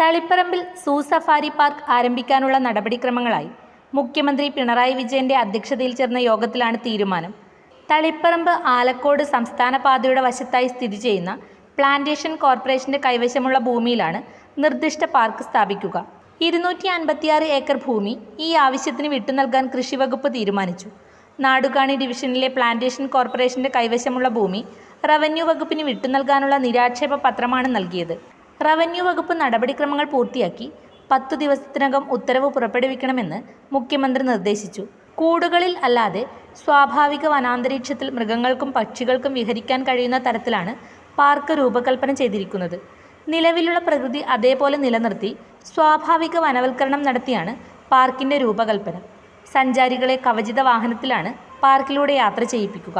തളിപ്പറമ്പിൽ സൂ safari park ആരംഭിക്കാനുള്ള നടപടിക്രമങ്ങളായി മുഖ്യമന്ത്രി പിണറായി വിജയന്റെ അധ്യക്ഷതയിൽ ചേർന്ന യോഗത്തിലാണ് തീരുമാനം. തളിപ്പറമ്പ് ആലക്കോട് സംസ്ഥാന പാതയുടെ വശത്തായി സ്ഥിതി ചെയ്യുന്ന പ്ലാന്റേഷൻ കോർപ്പറേഷന്റെ കൈവശമുള്ള ഭൂമിയിലാണ് നിർദ്ദിഷ്ട പാർക്ക് സ്ഥാപിക്കുക. ഇരുന്നൂറ്റി അൻപത്തിയാറ് ഏക്കർ ഭൂമി ഈ ആവശ്യത്തിന് വിട്ടുനൽകാൻ കൃഷിവകുപ്പ് തീരുമാനിച്ചു. നാടുകാണി ഡിവിഷനിലെ പ്ലാന്റേഷൻ കോർപ്പറേഷന്റെ കൈവശമുള്ള ഭൂമി റവന്യൂ വകുപ്പിന് വിട്ടുനൽകാനുള്ള നിരാക്ഷേപ പത്രമാണ് നൽകിയത്. റവന്യൂ വകുപ്പ് നടപടിക്രമങ്ങൾ പൂർത്തിയാക്കി പത്തു ദിവസത്തിനകം ഉത്തരവ് പുറപ്പെടുവിക്കണമെന്ന് മുഖ്യമന്ത്രി നിർദ്ദേശിച്ചു. കൂടുകളിൽ അല്ലാതെ സ്വാഭാവിക വനാന്തരീക്ഷത്തിൽ മൃഗങ്ങൾക്കും പക്ഷികൾക്കും വിഹരിക്കാൻ കഴിയുന്ന തരത്തിലാണ് പാർക്ക് രൂപകൽപ്പന ചെയ്തിരിക്കുന്നത്. നിലവിലുള്ള പ്രകൃതി അതേപോലെ നിലനിർത്തി സ്വാഭാവിക വനവൽക്കരണം നടത്തിയാണ് പാർക്കിന്റെ രൂപകൽപ്പന. സഞ്ചാരികളെ കവചിത വാഹനത്തിലാണ് പാർക്കിലൂടെ യാത്ര ചെയ്യിപ്പിക്കുക.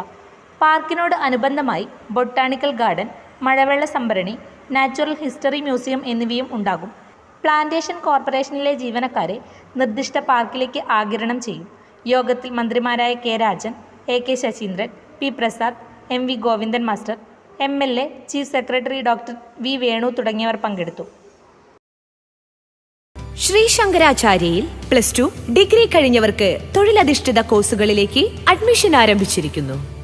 പാർക്കിനോട് അനുബന്ധമായി ബൊട്ടാണിക്കൽ ഗാർഡൻ മഴവെള്ള സംഭരണി നാച്ചുറൽ ഹിസ്റ്ററി മ്യൂസിയം എന്നിവയും ഉണ്ടാകും. പ്ലാന്റേഷൻ കോർപ്പറേഷനിലെ ജീവനക്കാരെ നിർദ്ദിഷ്ട പാർക്കിലേക്ക് ആകിരണം ചെയ്യും. യോഗത്തിൽ മന്ത്രിമാരായ K Rajan A K Saseendran P Prasad M V Govindan master M L A chief secretary doctor V Venu തുടങ്ങിയവർ പങ്കെടുത്തു. ശ്രീ ശങ്കരാചാര്യയിൽ പ്ലസ് ടു ഡിഗ്രി കഴിഞ്ഞവർക്ക് തൊഴിലധിഷ്ഠിത കോഴ്സുകളിലേക്ക് അഡ്മിഷൻ ആരംഭിച്ചിരിക്കുന്നു.